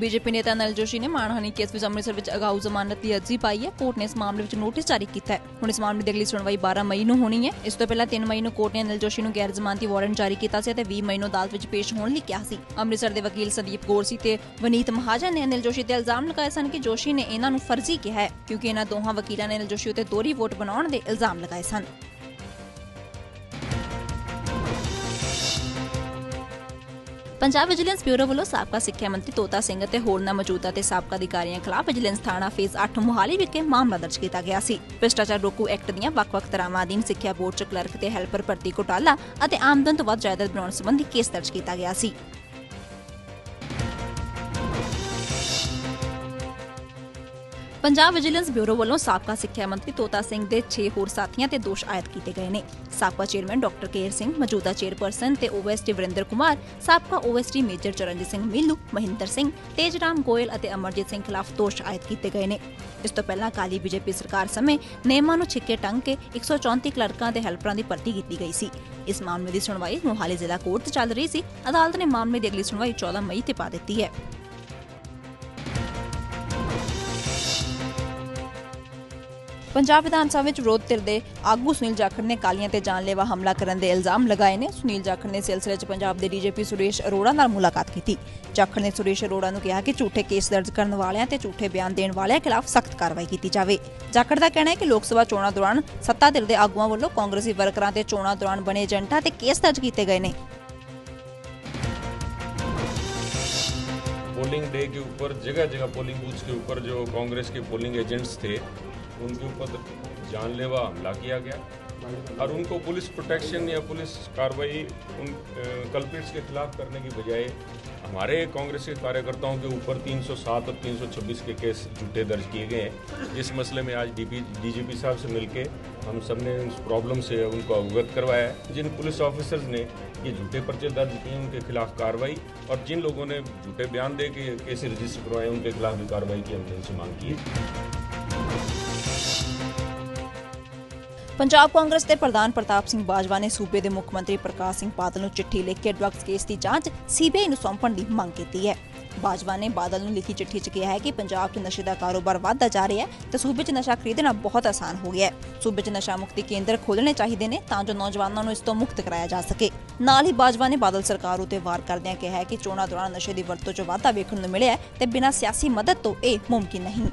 BJP ਨੇਤਾ ਨਲ ਜੋਸ਼ੀ ਨੇ ਮਾਨਹਾਨੀ case ਵਿੱਚ ਅੰਮ੍ਰਿਤਸਰ ਵਿੱਚ ਅਗਾਊ ਜ਼ਮਾਨਤ ਦੀ ਅਰਜ਼ੀ ਪਾਈ ਹੈ। ਕੋਰਟ ਨੇ ਇਸ ਮਾਮਲੇ ਵਿੱਚ ਨੋਟਿਸ ਜਾਰੀ ਕੀਤਾ ਹੈ। ਹੁਣ ਇਸ ਮਾਮਲੇ ਦੀ ਅਗਲੀ ਸੁਣਵਾਈ 12 ਮਈ ਨੂੰ ਹੋਣੀ ਹੈ। ਇਸ ਤੋਂ ਪਹਿਲਾਂ 3 ਮਈ ਨੂੰ ਕੋਰਟ ਨੇ ਨਲ ਜੋਸ਼ੀ ਨੂੰ ਗੈਰ ਜ਼ਮਾਨਤੀ ਵਾਰੰਟ ਜਾਰੀ ਕੀਤਾ ਸੀ ਅਤੇ 20 ਮਈ ਨੂੰ ਅਦਾਲਤ ਵਿੱਚ ਪੇਸ਼ ਹੋਣ ਲਈ ਕਿਹਾ ਸੀ। ਅੰਮ੍ਰਿਤਸਰ ਦੇ ਵਕੀਲ ਸੰਦੀਪ ਗੋਰਸੀ ਤੇ ਵਨੀਤ ਮਹਾਜਨ ਨੇ ਅਨਿਲ ਜੋਸ਼ੀ ਤੇ ਇਲਜ਼ਾਮ ਲਗਾਏ ਸਨ ਕਿ ਜੋਸ਼ੀ ਨੇ ਇਹਨਾਂ ਨੂੰ ਫਰਜ਼ੀ ਕਿਹਾ ਹੈ, ਕਿਉਂਕਿ ਇਹਨਾਂ ਦੋਹਾਂ ਵਕੀਲਾਂ ਨੇ ਅਨਿਲ ਜੋਸ਼ੀ ਉਤੇ ਦੋਹਰੀ ਵੋਟ ਬਣਾਉਣ ਦੇ ਇਲਜ਼ਾਮ ਲਗਾਏ ਸਨ। ਪੰਜਾਬ ਵਿਜੀਲੈਂਸ ਬਿਊਰੋ ਵੱਲੋਂ ਸਾਬਕਾ ਸਿੱਖਿਆ ਮੰਤਰੀ ਤੋਤਾ ਸਿੰਘ ਅਤੇ ਹੋਰਨਾਂ ਮੌਜੂਦਾ ਤੇ ਸਾਬਕਾ ਅਧਿਕਾਰੀਆਂ ਖਿਲਾਫ ਵਿਜੀਲੈਂਸ ਥਾਣਾ ਫੇਜ਼ 8 ਮੁਹਾਲੀ ਵਿਖੇ ਮਾਮਲਾ ਦਰਜ ਕੀਤਾ ਗਿਆ ਸੀ। ਭ੍ਰਿਸ਼ਟਾਚਾਰ ਰੋਕੂ ਐਕਟ ਦੀਆਂ ਵੱਖ-ਵੱਖ ਧਾਰਾਵਾਂ ਅਧੀਨ ਸਿੱਖਿਆ ਬੋਰਡ 'ਚ ਕਲਰਕ ਤੇ ਹੈਲਪਰ ਭਰਤੀ ਘੁਟਾਲਾ ਅਤੇ ਆਮਦਨ ਤੋਂ ਵੱਧ ਜਾਇਦਾਦ ਬਣਾਉਣ ਸੰਬੰਧੀ ਕੇਸ ਦਰਜ ਕੀਤਾ ਗਿਆ ਸੀ। ਪੰਜਾਬ ਵਿਜੀਲੈਂਸ ਬਿਊਰੋ ਵੱਲੋਂ ਸਾਬਕਾ ਸਿੱਖਿਆ ਮੰਤਰੀ ਤੋਤਾ ਸਿੰਘ ਦੇ 6 ਹੋਰ ਸਾਥੀਆਂ ਤੇ ਦੋਸ਼ ਆਇਦ ਕੀਤੇ ਗਏ ਨੇ। ਸਾਬਕਾ ਚੇਅਰਮੈਨ ਡਾਕਟਰ ਕੇਰ ਸਿੰਘ, ਮੌਜੂਦਾ ਚੇਅਰਪਰਸਨ ਤੇ ਓਐਸਟੀ ਵਰਿੰਦਰ ਕੁਮਾਰ, ਸਾਬਕਾ ਓਐਸਟੀ ਮੇਜਰ ਚਰਨਜੀਤ ਸਿੰਘ ਮੀਲੂ, ਮਹਿੰਦਰ ਸਿੰਘ, ਤੇਜਰਾਮ ਗੋਇਲ ਅਤੇ ਅਮਰਜੀਤ ਸਿੰਘ ਖਿਲਾਫ ਦੋਸ਼ ਆਇਦ ਕੀਤੇ ਗਏ ਨੇ। ਇਸ ਤੋਂ ਪਹਿਲਾਂ ਕਾਲੀ ਬੀਜੇਪੀ ਸਰਕਾਰ ਸਮੇਂ ਨਿਯਮਾਂ ਨੂੰ ਛਿੱਕੇ ਟੰਗ ਕੇ 134 ਕਲਰਕਾਂ ਤੇ ਹੈਲਪਰਾਂ ਦੀ ਭਰਤੀ ਕੀਤੀ ਗਈ ਸੀ। ਇਸ ਮਾਮਲੇ ਦੀ ਸੁਣਵਾਈ ਮੋਹਾਲੀ ਜ਼ਿਲ੍ਹਾ ਕੋਰਟ 'ਚ ਚੱਲ ਰਹੀ ਸੀ। ਅਦਾਲਤ ਨੇ ਮਾਮਲੇ ਦੀ ਅਗਲੀ ਸੁਣਵਾਈ 14 ਮਈ ਤੇ ਪਾ ਦਿੱਤੀ ਹੈ। ਪੰਜਾਬ ਵਿਧਾਨ ਸਭਾ ਵਿੱਚ ਵਿਰੋਧ ਧਿਰ ਦੇ ਆਗੂ ਸੁਨੀਲ ਜਾਖੜ ਨੇ ਕਾਲੀਆਂ ਤੇ ਜਾਨਲੇਵਾ ਹਮਲਾ ਕਰਨ ਦੇ ਇਲਜ਼ਾਮ ਲਗਾਏ ਨੇ ਸੁਨੀਲ ਜਾਖੜ ਨੇ ਸਿਲਸਿਲੇ 'ਚ ਪੰਜਾਬ ਦੇ ਡੀਜੀਪੀ ਸੁਰੇਸ਼ ਅਰੋੜਾ ਨਾਲ ਮੁਲਾਕਾਤ ਕੀਤੀ ਜਾਖੜ ਨੇ ਸੁਰੇਸ਼ ਅਰੋੜਾ ਨੂੰ ਕਿਹਾ ਕਿ ਝੂਠੇ ਕੇਸ ਦਰਜ ਕਰਨ ਵਾਲਿਆਂ ਤੇ ਝੂਠੇ ਬਿਆਨ ਦੇਣ ਵਾਲਿਆਂ ਖਿਲਾਫ ਸਖਤ ਕਾਰਵਾਈ ਕੀਤੀ ਜਾਵੇ ਜਾਖੜ ਦਾ ਕਹਿਣਾ ਹੈ ਕਿ ਲੋਕ ਸਭਾ ਚੋਣਾਂ ਦੌਰਾਨ ਸੱਤਾ ਧਿਰ ਦੇ ਆਗੂਆਂ ਵੱਲੋਂ ਕਾਂਗਰਸੀ ਵਰਕਰਾਂ ਤੇ ਚੋਣਾਂ ਦੌਰਾਨ ਬਣੇ ਏਜੰਟਾਂ ਤੇ ਕੇਸ ਦਰਜ ਕੀਤੇ ਗਏ ਨੇ पोलिंग डे के ऊपर जगह जगह पोलिंग बूथ्स के ऊपर जो कांग्रेस के पोलिंग एजेंट्स थे उनके ऊपर जानलेवा हमला किया गया और उनको पुलिस प्रोटेक्शन या पुलिस कार्रवाई उन कल्पिट्स के खिलाफ करने की बजाय हमारे कांग्रेस के कार्यकर्ताओं के ऊपर 307 और 326 के केस झूठे दर्ज किए गए हैं। जिस मसले में आज डीपी, डीजीपी साहब से मिलके हम सबने उस प्रॉब्लम से उनको अवगत करवाया है। जिन पुलिस ऑफिसर्स ने ये झूठे पर्चे दर्ज किए, उनके खिलाफ कार्रवाई और जिन लोगों ने झूठे बयान दे के केस रजिस्टर करवाए, उनके खिलाफ भी कार्रवाई की हमने उनसे मांग की है। ਪੰਜਾਬ ਕਾਂਗਰਸ ਦੇ ਪ੍ਰਧਾਨ ਪ੍ਰਤਾਪ ਸਿੰਘ ਬਾਜਵਾ ਨੇ ਸੂਬੇ ਦੇ ਮੁੱਖ ਮੰਤਰੀ ਪ੍ਰਕਾਸ਼ ਸਿੰਘ ਬਾਦਲ ਨੂੰ ਚਿੱਠੀ ਲਿਖ ਕੇ ਡਰੱਗਸ ਕੇਸ ਦੀ ਜਾਂਚ ਸੀਬੀਆਈ ਨੂੰ ਸੌਂਪਣ ਦੀ ਮੰਗ ਕੀਤੀ ਹੈ। ਬਾਜਵਾ ਨੇ ਬਾਦਲ ਨੂੰ ਲਿਖੀ ਚਿੱਠੀ 'ਚ ਕਿਹਾ ਹੈ ਕਿ ਪੰਜਾਬ 'ਚ ਨਸ਼ੇ ਦਾ ਕਾਰੋਬਾਰ ਵਧਦਾ ਜਾ ਰਿਹਾ ਹੈ ਤੇ ਸੂਬੇ 'ਚ ਨਸ਼ਾ ਖਰੀਦਣਾ ਬਹੁਤ ਆਸਾਨ ਹੋ ਗਿਆ ਹੈ। ਸੂਬੇ 'ਚ ਨਸ਼ਾ ਮੁਕਤੀ ਕੇਂਦਰ ਖੋਲ੍ਹਣੇ ਚਾਹੀਦੇ ਨੇ ਤਾਂ ਜੋ ਨੌਜਵਾਨਾਂ ਨੂੰ ਇਸ ਤੋਂ ਮੁਕਤ ਕਰਾਇਆ ਜਾ ਸਕੇ। ਨਾਲ ਹੀ ਬਾਜਵਾ ਨੇ ਬਾਦਲ ਸਰਕਾਰ ਉਤੇ ਵਾਰ ਕਰਦਿਆਂ ਕਿਹਾ ਹੈ ਕਿ ਚੋਣਾਂ ਦੌਰਾਨ ਨਸ਼ੇ ਦੀ ਵਰਤੋਂ 'ਚ ਵਾਧਾ ਵੇਖਣ ਨੂੰ ਮਿਲਿਆ ਤੇ ਬਿਨਾਂ ਸਿਆਸੀ ਮਦਦ ਤੋਂ ਇਹ ਮੁਮਕਿਨ ਨਹੀਂ।